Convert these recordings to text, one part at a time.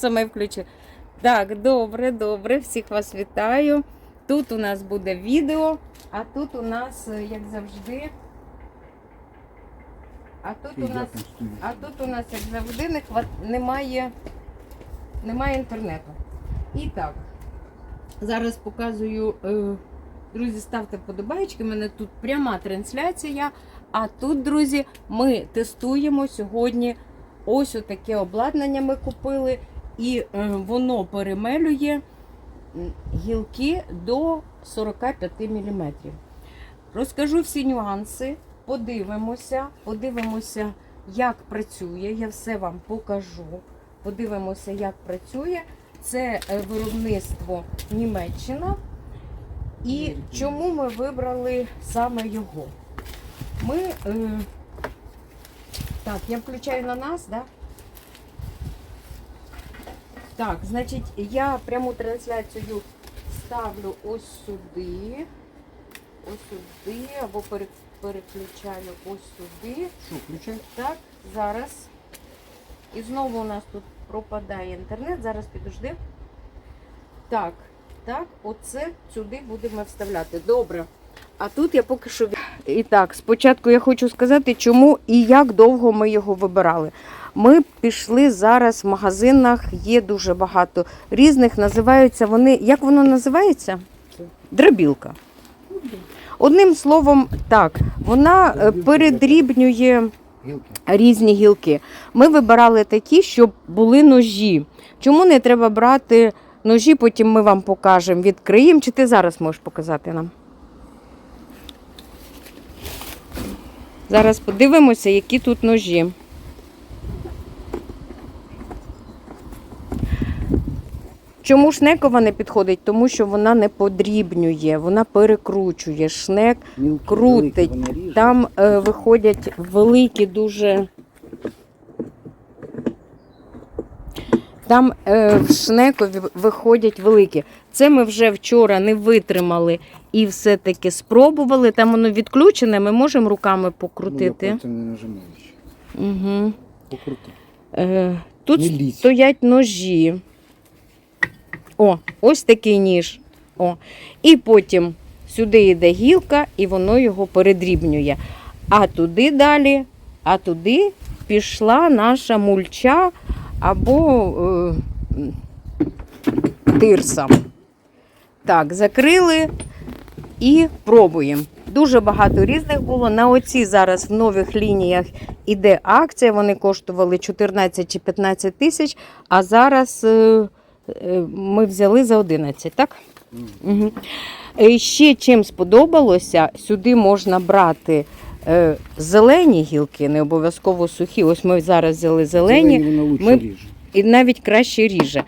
Саме включу. Так, добре, добре, всіх вас вітаю. Тут у нас буде відео, а тут у нас, е, як завжди. А тут у нас, а тут у нас, як завжди, не хват... немає, немає інтернету. І так, зараз показую. Е... Друзі, ставте вподобайки. У мене тут пряма трансляція. А тут, друзі, ми тестуємо сьогодні ось таке обладнання ми купили, і е, воно перемелює гілки до 45 мм. Розкажу всі нюанси, подивимося, подивимося, як працює. Я все вам покажу. Подивимося, як працює. Це е, виробництво Німеччина. І чому ми вибрали саме його? Ми. Е... Так, я включаю на нас, да? Так, значить, я пряму трансляцію ставлю ось сюди. Ось сюди, або переключаю ось сюди. Що, включай? Так, зараз. І знову у нас тут пропадає інтернет. Зараз підожди. Так, так, оце сюди будемо вставляти. Добре. А тут я поки що. І так, спочатку я хочу сказати, чому і як довго ми його вибирали. Ми пішли зараз в магазинах, є дуже багато різних. Називаються вони. Як воно називається? Дробілка. Одним словом, так, вона е, передрібнює різні гілки. Ми вибирали такі, щоб були ножі. Чому не треба брати ножі, потім ми вам покажемо, відкриємо. Чи ти зараз можеш показати нам? Зараз подивимося, які тут ножі. Чому шнекова не підходить? Тому що вона не подрібнює, вона перекручує. Шнек Мілкі, Крутить. великі, там е, виходять великі дуже. Там е, в шнекові виходять великі. Це ми вже вчора не витримали і все-таки спробували. Там воно відключене, ми можемо руками Ну, покрутити. я не нажимаю ще. Угу. Покрути. Е, тут Не лізь. стоять ножі. О, ось такий ніж. О. І потім сюди йде гілка, і воно його передрібнює. А туди далі, а туди пішла наша мульча або е, тирса. Так, закрили і пробуємо. Дуже багато різних було. На оці зараз в нових лініях іде акція. Вони коштували 14 чи 15 тисяч, а зараз е, ми взяли за 11, так? Угу. Ще чим сподобалося, сюди можна брати е, зелені гілки, не обов'язково сухі. Ось ми зараз взяли зелені лучше ми- і навіть краще ріже.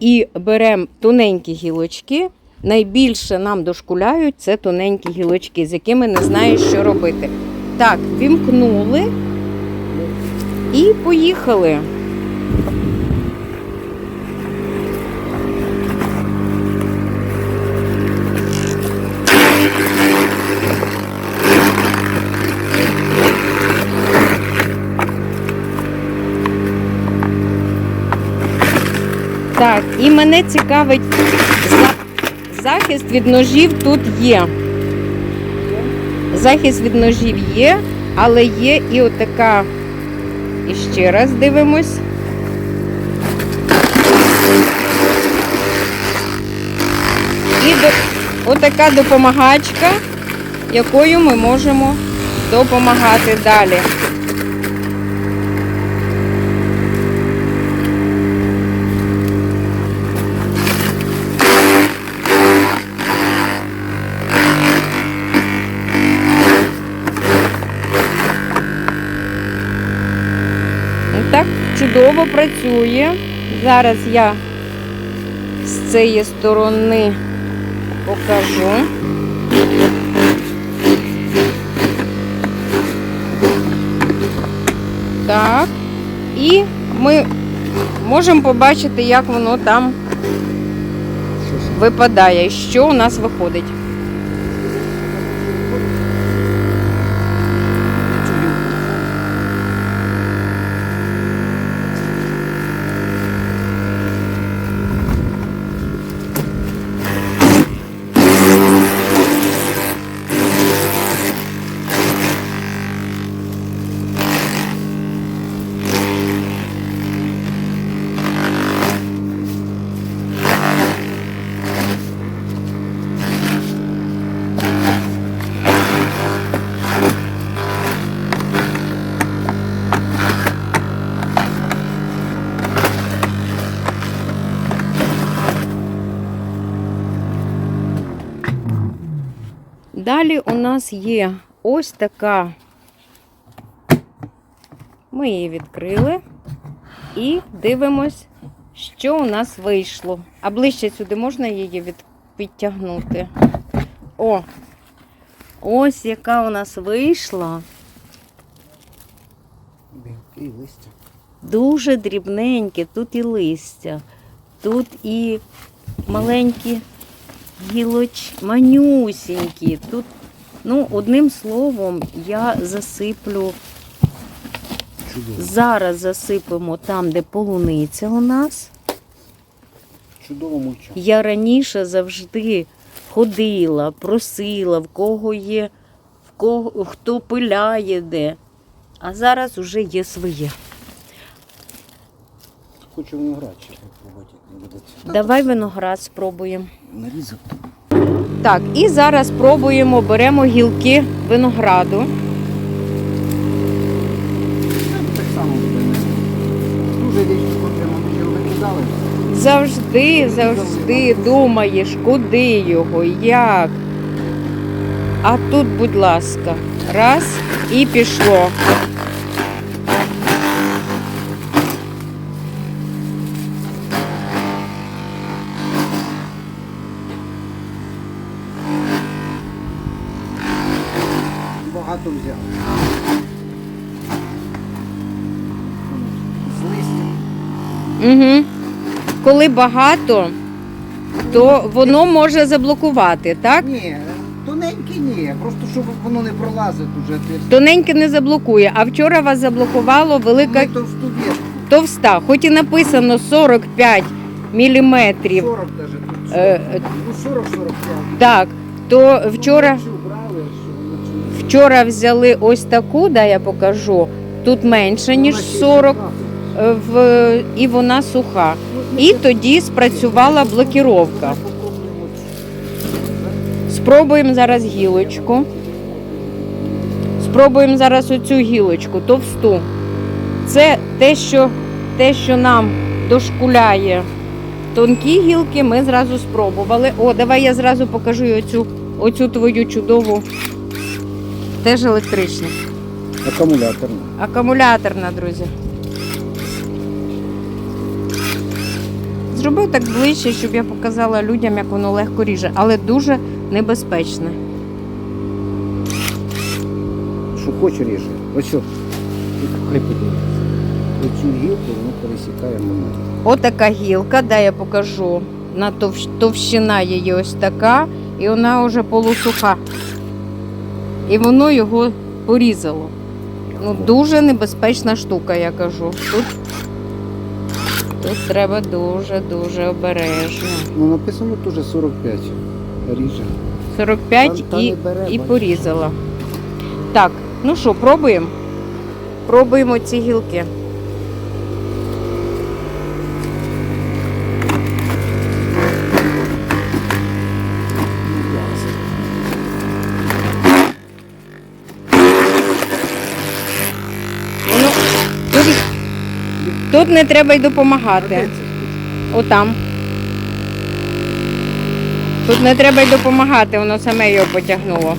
І беремо тоненькі гілочки. Найбільше нам дошкуляють це тоненькі гілочки, з якими не знаєш, що робити. Так, вімкнули і поїхали. Так, і мене цікавить захист від ножів тут є. Захист від ножів є, але є і отака. І ще раз дивимось. І до... отака допомагачка, якою ми можемо допомагати далі. Чудово працює. Зараз я з цієї сторони покажу. Так. І ми можемо побачити, як воно там випадає, що у нас виходить. Далі у нас є ось така. Ми її відкрили і дивимось, що у нас вийшло. А ближче сюди можна її від... підтягнути. О! Ось яка у нас вийшла. Дуже дрібненьке, тут і листя, тут і маленькі гілоч, манюсінькі. Тут, ну, одним словом, я засиплю, Чудово. зараз засипемо там, де полуниця у нас. Чудово мульча. Я раніше завжди ходила, просила, в кого є, в кого, хто пиляє де. А зараз уже є своє. Хочу виноград ще попробувати. Давай виноград спробуємо. Нарізав. Так, і зараз спробуємо, беремо гілки винограду. Так само буде. Дуже. Ми його викидали. Завжди, завжди думаєш, куди його, як. А тут, будь ласка, раз і пішло. Коли багато, то воно може заблокувати, так? Ні, тоненькі ні. Просто щоб воно не пролазить уже. Тоненьке не заблокує. А вчора вас заблокувало велика Ми товсту ветку. товста, хоч і написано 45 міліметрів. 40 даже тут. Е, Ну 40-45. Так, то вчора, Ну, брали, що воно вчора взяли ось таку, да, я покажу. Тут менше, ніж Вона ще й 40, суха. е, в, і вона суха. І тоді спрацювала блокіровка. Спробуємо зараз гілочку. Спробуємо зараз оцю гілочку, товсту. Це те, що, те, що нам дошкуляє. Тонкі гілки ми зразу спробували. О, давай я зразу покажу оцю, оцю твою чудову. Теж електрична. Акумуляторна. Акумуляторна, друзі. Зробив так ближче, щоб я показала людям, як воно легко ріже, але дуже небезпечне. Що хоче ріже. Ось що. Хай подивиться. Оцю гілку воно пересікає момент. Отака гілка, дай я покажу. На товщ- товщина її ось така, і вона вже полусуха. І воно його порізало. Ну, дуже небезпечна штука, я кажу. Тут, тут треба дуже-дуже обережно. Ну написано теж 45. Ріже. 45 Та- та і, бере, і порізала. Так, ну що, пробуємо? Пробуємо ці гілки. Не треба й допомагати. Отам. Тут не треба й допомагати, воно саме його потягнуло.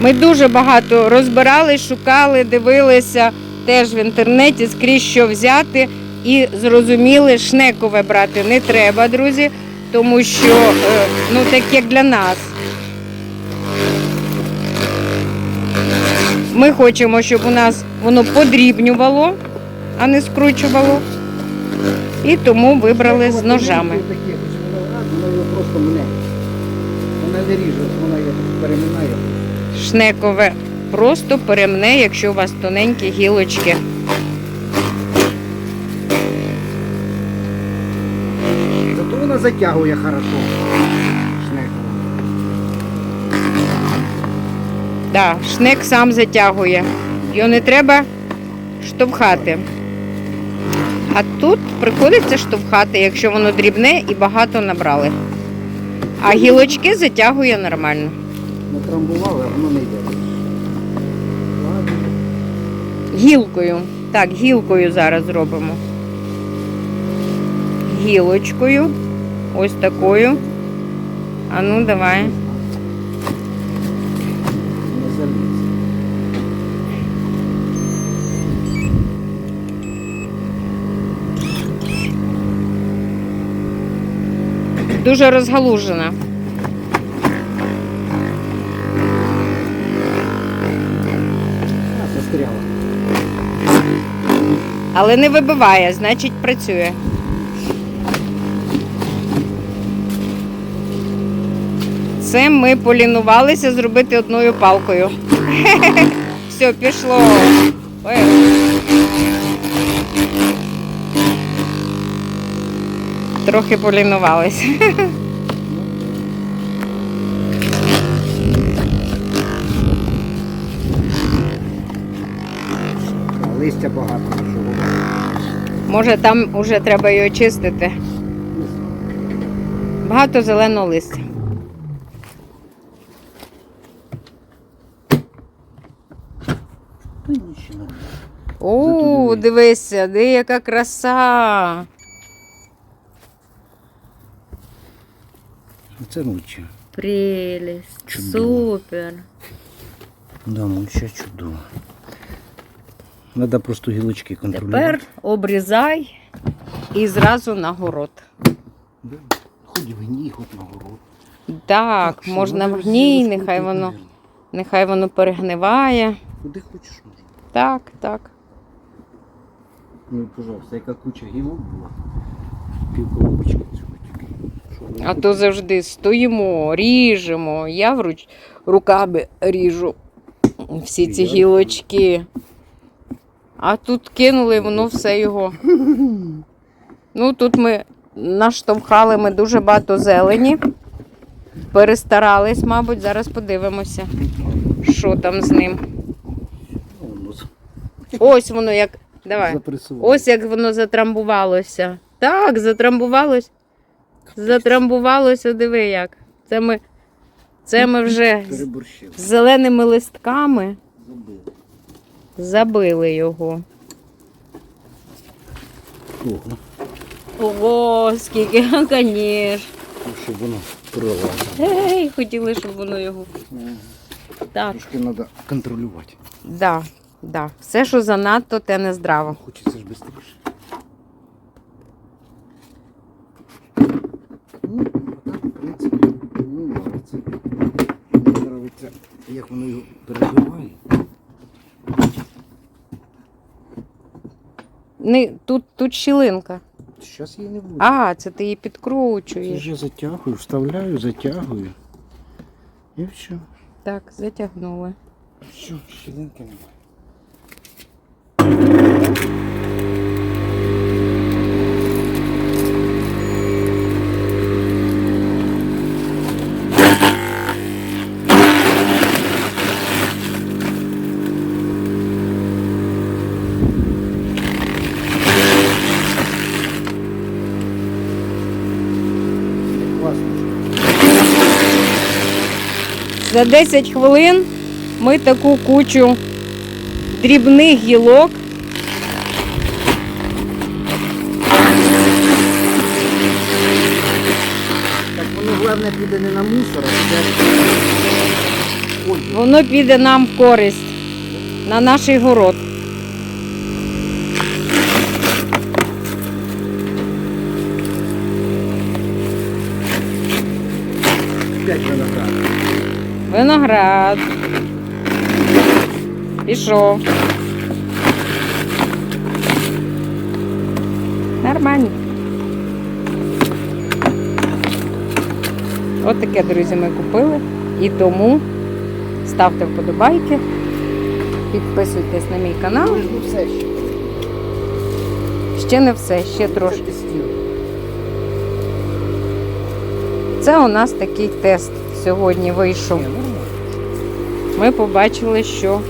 Ми дуже багато розбирали, шукали, дивилися теж в інтернеті, скрізь що взяти. І зрозуміли, шнекове брати не треба, друзі, тому що е, ну так як для нас. Ми хочемо, щоб у нас воно подрібнювало, а не скручувало. І тому вибрали з ножами. Воно просто мне. Вона не ріже, вона переминає. Шнекове просто перемне, якщо у вас тоненькі гілочки. Затягує хорошо. Шнекова. Да, шнек сам затягує. Його не треба штовхати. А тут приходиться штовхати, якщо воно дрібне і багато набрали. А гілочки затягує нормально. Натрамбували, а воно не йде. Гілкою. Так, гілкою зараз зробимо. Гілочкою. Ось такою. А ну, давай. Дуже розгалужена. Але не вибиває, значить працює. Це ми полінувалися зробити одною палкою. Все, пішло. Ой. Трохи полінувалися. Листя багато. Може там вже треба його чистити. Багато зеленого листя. Та нічого нормально. О, дивися, де яка краса. Це мульча. Прелість. Чудово. Супер. Да, мульча чудово. Треба просто гілочки контролювати. Тепер обрізай і зразу на город. Да. Хоч в гній, хоч на город. Так, що, можна в гній, нехай воно, нехай воно перегниває. Куди хочеш можна. Так, так. Ну, пожалуйста, яка куча гілок була. Пів коробочки цього тільки. А то завжди стоїмо, ріжемо. Я вруч руками ріжу всі ці гілочки. А тут кинули, воно все його. Ну, тут ми наштовхали ми дуже багато зелені. Перестарались, мабуть, зараз подивимося, що там з ним. Ну, Ось воно як. Давай. Ось як воно затрамбувалося. Так, затрамбувалось. Затрамбувалося, диви як. Це ми, це ми вже з зеленими листками Забили. забили його. Ого. Ого, скільки, звісно. Ну, щоб воно. Ей, хотіли, щоб воно його. Так, Трошки треба контролювати. да, да. Все, що занадто, те не здраво. Хочеться ж швидше. Ну, так, в принципі, мені нравиться. Мені нравиться, як воно його перебиває. Не, тут, тут щілинка. Зараз її не буде. А, це ти її Це підкручуєш. я затягую, вставляю, затягую. І все. Так, затягнули. Все, щілинки немає. За 10 хвилин ми таку кучу дрібних гілок Так воно головне піде не на мусор, а піде. Воно піде нам в користь на наш город. п'ять виноград. Виноград. Пішов. Нормально. От таке, друзі, ми купили. І тому ставте вподобайки, підписуйтесь на мій канал. Ну, ну все ще. Не все, ще трошки. Тестів. Це у нас такий тест сьогодні вийшов. Ми побачили, що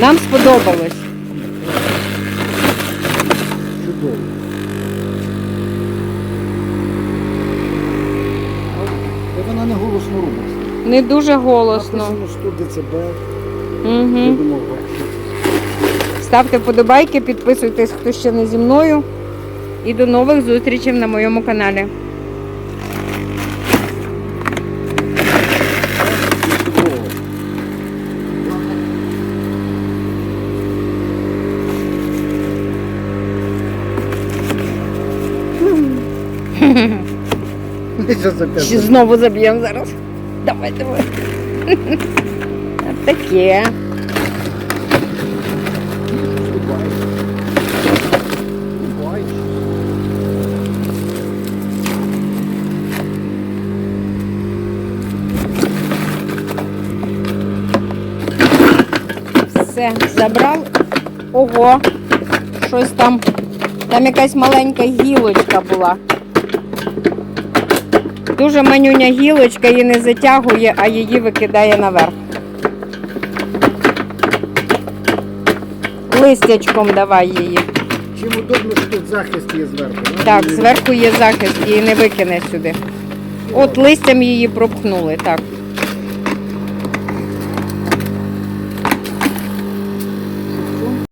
нам сподобалось. Чудово. Вона не голосно робиться. Не дуже голосно. Написано 100 дБ. Угу. Ставте вподобайки, підписуйтесь, хто ще не зі мною. І до нових зустрічей на моєму каналі. Ще знову заб'ємо зараз. Давай, давай. Таке. Все, забрав. Ого, щось там. Там якась маленька гілочка була. Дуже манюня гілочка її не затягує, а її викидає наверх. Листячком давай її. Чим удобно, що тут захист є зверху. Так, зверху є захист, її не викине сюди. От листям її пропхнули, так.